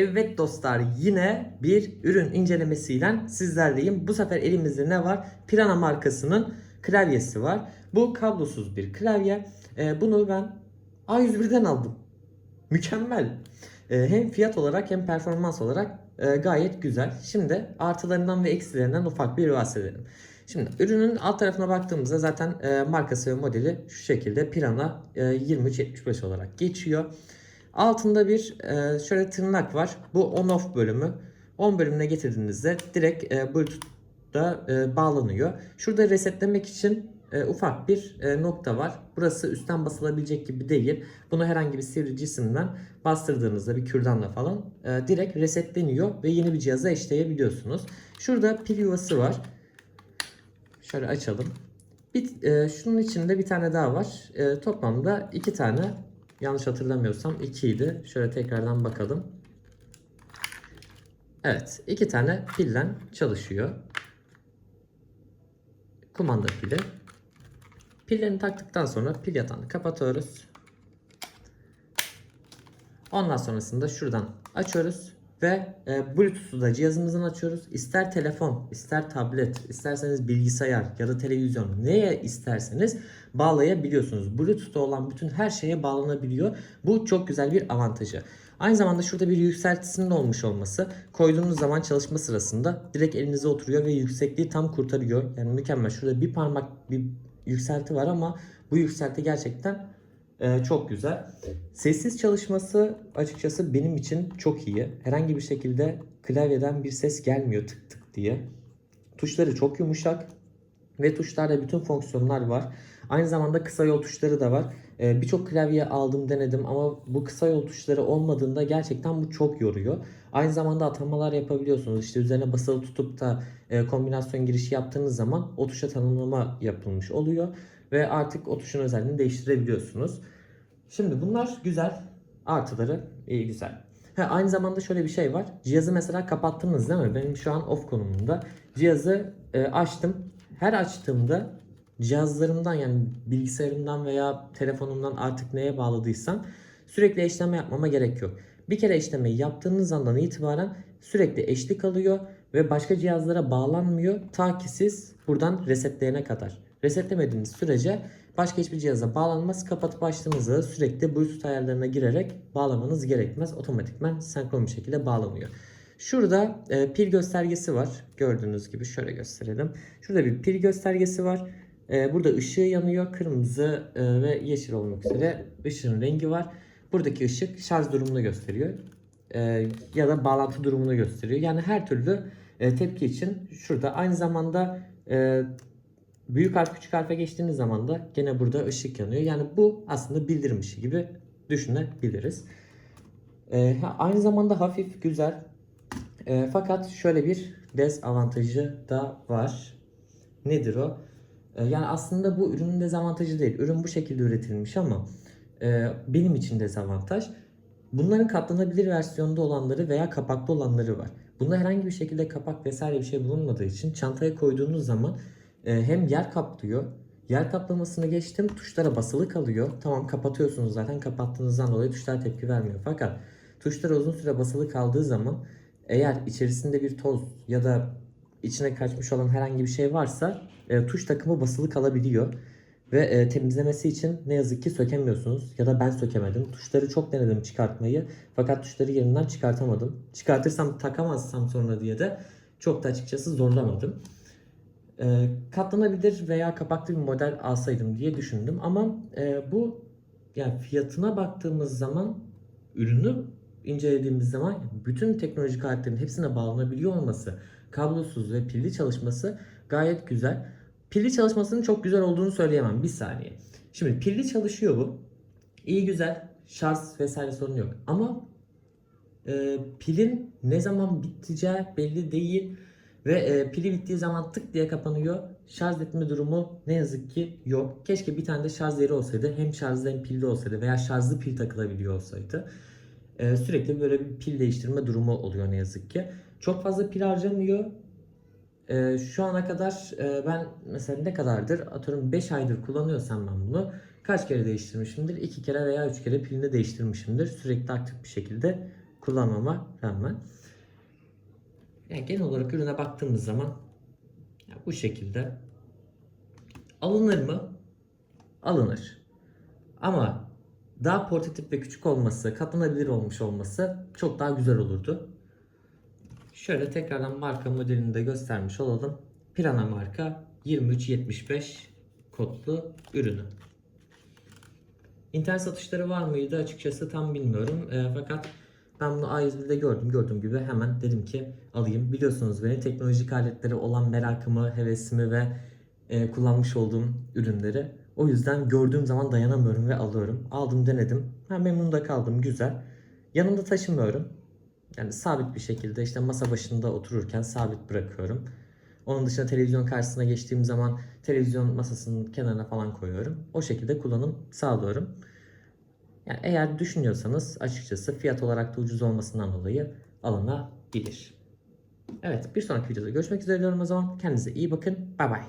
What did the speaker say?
Evet dostlar yine bir ürün incelemesiyle sizlerleyim. Bu sefer elimizde ne var? Pirana markasının klavyesi var. Bu kablosuz bir klavye. Ee, bunu ben A101'den aldım. Mükemmel. Ee, hem fiyat olarak hem performans olarak e, gayet güzel. Şimdi artılarından ve eksilerinden ufak bir bahsedelim. Şimdi ürünün alt tarafına baktığımızda zaten e, markası ve modeli şu şekilde Pirana e, 2375 olarak geçiyor. Altında bir e, şöyle tırnak var. Bu on off bölümü. On bölümüne getirdiğinizde direkt e, Bluetooth'da e, bağlanıyor. Şurada resetlemek için e, ufak bir e, nokta var. Burası üstten basılabilecek gibi değil. Bunu herhangi bir sivri cisimden bastırdığınızda bir kürdanla falan e, direkt resetleniyor ve yeni bir cihaza eşleyebiliyorsunuz. Şurada pil yuvası var. Şöyle açalım. Bir, e, şunun içinde bir tane daha var. E, toplamda iki tane yanlış hatırlamıyorsam 2 idi. Şöyle tekrardan bakalım. Evet iki tane pillen çalışıyor. Kumanda pili. Pillerini taktıktan sonra pil yatağını kapatıyoruz. Ondan sonrasında şuradan açıyoruz ve e, Bluetooth'u da cihazımızdan açıyoruz. İster telefon, ister tablet, isterseniz bilgisayar ya da televizyon neye isterseniz bağlayabiliyorsunuz. Bluetooth'ta olan bütün her şeye bağlanabiliyor. Bu çok güzel bir avantajı. Aynı zamanda şurada bir yükseltisinin olmuş olması koyduğunuz zaman çalışma sırasında direkt elinize oturuyor ve yüksekliği tam kurtarıyor. Yani mükemmel. Şurada bir parmak bir yükselti var ama bu yükselti gerçekten ee, çok güzel. Sessiz çalışması açıkçası benim için çok iyi. Herhangi bir şekilde klavyeden bir ses gelmiyor tık tık diye. Tuşları çok yumuşak ve tuşlarda bütün fonksiyonlar var. Aynı zamanda kısa yol tuşları da var. Ee, Birçok klavye aldım denedim ama bu kısa yol tuşları olmadığında gerçekten bu çok yoruyor. Aynı zamanda atamalar yapabiliyorsunuz. İşte üzerine basılı tutup da e, kombinasyon girişi yaptığınız zaman o tuşa tanımlama yapılmış oluyor ve artık o tuşun özelliğini değiştirebiliyorsunuz. Şimdi bunlar güzel. Artıları iyi güzel. Ha, aynı zamanda şöyle bir şey var. Cihazı mesela kapattınız değil mi? Benim şu an off konumunda. Cihazı e, açtım. Her açtığımda cihazlarımdan yani bilgisayarımdan veya telefonumdan artık neye bağladıysam sürekli eşleme yapmama gerek yok. Bir kere eşlemeyi yaptığınız andan itibaren sürekli eşlik alıyor ve başka cihazlara bağlanmıyor ta ki siz buradan resetleyene kadar. Resetlemediğiniz sürece başka hiçbir cihaza bağlanmaz. Kapatıp açtığınızda da sürekli Bluetooth ayarlarına girerek bağlamanız gerekmez. Otomatikman senkron bir şekilde bağlanıyor. Şurada e, pil göstergesi var. Gördüğünüz gibi şöyle gösterelim. Şurada bir pil göstergesi var. E, burada ışığı yanıyor. Kırmızı e, ve yeşil olmak üzere ışığın rengi var. Buradaki ışık şarj durumunu gösteriyor. E, ya da bağlantı durumunu gösteriyor. Yani her türlü e, tepki için şurada aynı zamanda e, büyük harf küçük harfe geçtiğiniz zaman da gene burada ışık yanıyor. Yani bu aslında bildirim ışığı gibi düşünebiliriz. E, ha, aynı zamanda hafif güzel. E, fakat şöyle bir dezavantajı da var. Nedir o? E, yani aslında bu ürünün dezavantajı değil. Ürün bu şekilde üretilmiş ama e, benim için dezavantaj. Bunların katlanabilir versiyonda olanları veya kapaklı olanları var. Bunda herhangi bir şekilde kapak vesaire bir şey bulunmadığı için çantaya koyduğunuz zaman e, hem yer kaplıyor. Yer kaplamasını geçtim tuşlara basılı kalıyor. Tamam kapatıyorsunuz zaten kapattığınızdan dolayı tuşlar tepki vermiyor. Fakat tuşlara uzun süre basılı kaldığı zaman eğer içerisinde bir toz ya da içine kaçmış olan herhangi bir şey varsa e, tuş takımı basılı kalabiliyor. Ve e, temizlemesi için ne yazık ki sökemiyorsunuz ya da ben sökemedim. Tuşları çok denedim çıkartmayı fakat tuşları yerinden çıkartamadım. Çıkartırsam takamazsam sonra diye de çok da açıkçası zorlamadım. E, katlanabilir veya kapaklı bir model alsaydım diye düşündüm ama e, bu yani fiyatına baktığımız zaman ürünü incelediğimiz zaman bütün teknolojik aletlerin hepsine bağlanabiliyor olması, kablosuz ve pilli çalışması gayet güzel. Pilli çalışmasının çok güzel olduğunu söyleyemem. Bir saniye. Şimdi pilli çalışıyor bu. İyi güzel. Şarj vesaire sorun yok. Ama e, pilin ne zaman biteceği belli değil. Ve e, pili bittiği zaman tık diye kapanıyor. Şarj etme durumu ne yazık ki yok. Keşke bir tane de şarj yeri olsaydı. Hem şarjlı hem pilli olsaydı veya şarjlı pil takılabiliyor olsaydı. E, sürekli böyle bir pil değiştirme durumu oluyor ne yazık ki. Çok fazla pil harcamıyor. E, şu ana kadar e, ben mesela ne kadardır atıyorum 5 aydır kullanıyorsam ben bunu kaç kere değiştirmişimdir? 2 kere veya 3 kere pilini değiştirmişimdir. Sürekli aktif bir şekilde kullanmama rağmen. Yani genel olarak ürüne baktığımız zaman ya bu şekilde alınır mı? Alınır. Ama daha portatif ve küçük olması, katlanabilir olmuş olması çok daha güzel olurdu. Şöyle tekrardan marka modelini de göstermiş olalım. Pirana marka 2375 kodlu ürünü. İnternet satışları var mıydı açıkçası tam bilmiyorum. E, fakat ben bunu A101'de gördüm. Gördüğüm gibi hemen dedim ki alayım. Biliyorsunuz beni teknolojik aletlere olan merakımı, hevesimi ve e, kullanmış olduğum ürünleri. O yüzden gördüğüm zaman dayanamıyorum ve alıyorum. Aldım denedim. Ben memnun da kaldım. Güzel. Yanımda taşımıyorum. Yani sabit bir şekilde işte masa başında otururken sabit bırakıyorum. Onun dışında televizyon karşısına geçtiğim zaman televizyon masasının kenarına falan koyuyorum. O şekilde kullanım sağlıyorum. Yani eğer düşünüyorsanız açıkçası fiyat olarak da ucuz olmasından dolayı alınabilir. Evet bir sonraki videoda görüşmek üzere diyorum o zaman. Kendinize iyi bakın. Bay bay.